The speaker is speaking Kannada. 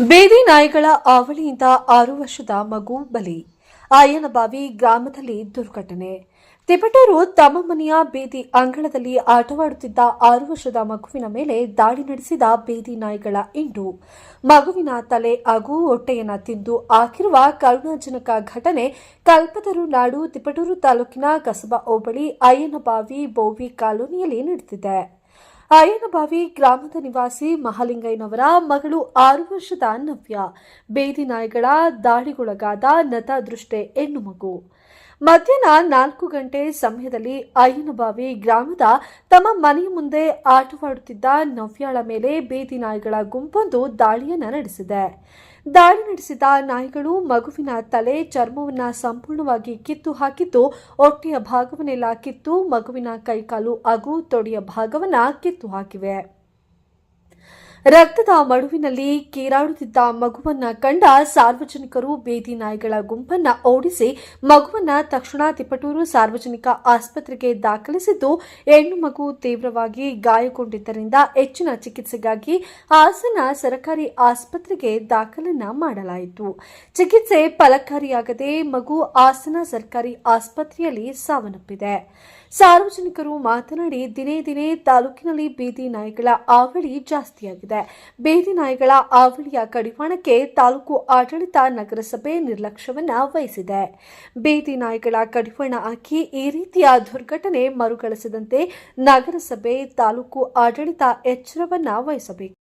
ಬೇದಿ ನಾಯಿಗಳ ಆವಳಿಯಿಂದ ಆರು ವರ್ಷದ ಮಗು ಬಲಿ. ಆಯನಬಾವಿ ಗ್ರಾಮದಲ್ಲಿ ದುರ್ಘಟನೆ. ತಿಪಟೂರು ತಮ್ಮ ಮನೆಯ ಬೇದಿ ಅಂಗಳದಲ್ಲಿ ಆಟವಾಡುತ್ತಿದ್ದ ಆರು ವರ್ಷದ ಮಗುವಿನ ಮೇಲೆ ದಾಳಿ ನಡೆಸಿದ ಬೇದಿ ನಾಯಿಗಳ ಇಂಡು. ಮಗುವಿನ ತಲೆ ಹಾಗೂ ಹೊಟ್ಟೆಯನ್ನು ತಿಂದು ಹಾಕಿರುವ ಕರುಣಾಜನಕ ಘಟನೆ ಕಲ್ಪತರು ನಾಡು, ತಿಪಟೂರು ತಾಲೂಕಿನ ಕಸಬಾ ಹೋಬಳಿ ಅಯ್ಯನಬಾವಿ ಬೋವಿ ಕಾಲೋನಿಯಲ್ಲಿ ನಡೆದಿದೆ. ಅಯ್ಯನಬಾವಿ ಗ್ರಾಮದ ನಿವಾಸಿ ಮಹಾಲಿಂಗಯ್ಯನವರ ಮಗಳು ಆರು ವರ್ಷದ ನವ್ಯ. ಬೇದಿ ನಾಯಿಗಳ ದಾಳಿಗೊಳಗಾದ ನತದೃಷ್ಟೆ ಹೆಣ್ಣು ಮಗು. ಮಧ್ಯಾಹ್ನ ನಾಲ್ಕು ಗಂಟೆ ಸಮಯದಲ್ಲಿ ಅಯ್ಯನಬಾವಿ ಗ್ರಾಮದ ತಮ್ಮ ಮನೆಯ ಮುಂದೆ ಆಟವಾಡುತ್ತಿದ್ದ ನವ್ಯಾಳ ಮೇಲೆ ಬೇದಿ ನಾಯಿಗಳ ಗುಂಪೊಂದು ದಾಳಿಯನ್ನು ನಡೆಸಿದೆ. ದಾಳಿ ನಡೆಸಿದ ನಾಯಿಗಳು ಮಗುವಿನ ತಲೆ, ಚರ್ಮವನ್ನು ಸಂಪೂರ್ಣವಾಗಿ ಕಿತ್ತು ಹಾಕಿದ್ದು, ಹೊಟ್ಟೆಯ ಭಾಗವನ್ನೆಲ್ಲ ಕಿತ್ತು ಮಗುವಿನ ಕೈಕಾಲು ಹಾಗೂ ತೊಡೆಯ ಭಾಗವನ್ನ ಕಿತ್ತು ಹಾಕಿವೆ. ರಕ್ತದ ಮಡುವಿನಲ್ಲಿ ಕೀರಾಡುತ್ತಿದ್ದ ಮಗುವನ್ನ ಕಂಡ ಸಾರ್ವಜನಿಕರು ಬೇದಿ ನಾಯಿಗಳ ಗುಂಪನ್ನ ಓಡಿಸಿ ಮಗುವನ್ನ ತಕ್ಷಣ ತಿಪಟೂರು ಸಾರ್ವಜನಿಕ ಆಸ್ಪತ್ರೆಗೆ ದಾಖಲಿಸಿದ್ದು, ಹೆಣ್ಣು ಮಗು ತೀವ್ರವಾಗಿ ಗಾಯಗೊಂಡಿದ್ದರಿಂದ ಹೆಚ್ಚಿನ ಚಿಕಿತ್ಸೆಗಾಗಿ ಹಾಸನ ಸರಕಾರಿ ಆಸ್ಪತ್ರೆಗೆ ದಾಖಲನ್ನ ಮಾಡಲಾಯಿತು. ಚಿಕಿತ್ಸೆ ಫಲಕಾರಿಯಾಗದೆ ಮಗು ಹಾಸನ ಸರ್ಕಾರಿ ಆಸ್ಪತ್ರೆಯಲ್ಲಿ ಸಾವನ್ನಪ್ಪಿದೆ. ಸಾರ್ವಜನಿಕರು ಮಾತನಾಡಿ, ದಿನೇ ದಿನೇ ತಾಲೂಕಿನಲ್ಲಿ ಬೀದಿ ನಾಯಿಗಳ ಆವಳಿ ಜಾಸ್ತಿಯಾಗಿದೆ. ಬೀದಿ ನಾಯಿಗಳ ಆವಳಿಯ ಕಡಿವಾಣಕ್ಕೆ ತಾಲೂಕು ಆಡಳಿತ ನಗರಸಭೆ ನಿರ್ಲಕ್ಷ್ಯವನ್ನು ವಹಿಸಿದೆ. ಬೀದಿ ನಾಯಿಗಳ ಕಡಿವಾಣ ಹಾಕಿ ಈ ರೀತಿಯ ದುರ್ಘಟನೆ ಮರುಗಳಿಸದಂತೆ ನಗರಸಭೆ ತಾಲೂಕು ಆಡಳಿತ ಎಚ್ಚರವನ್ನ ವಹಿಸಬೇಕು.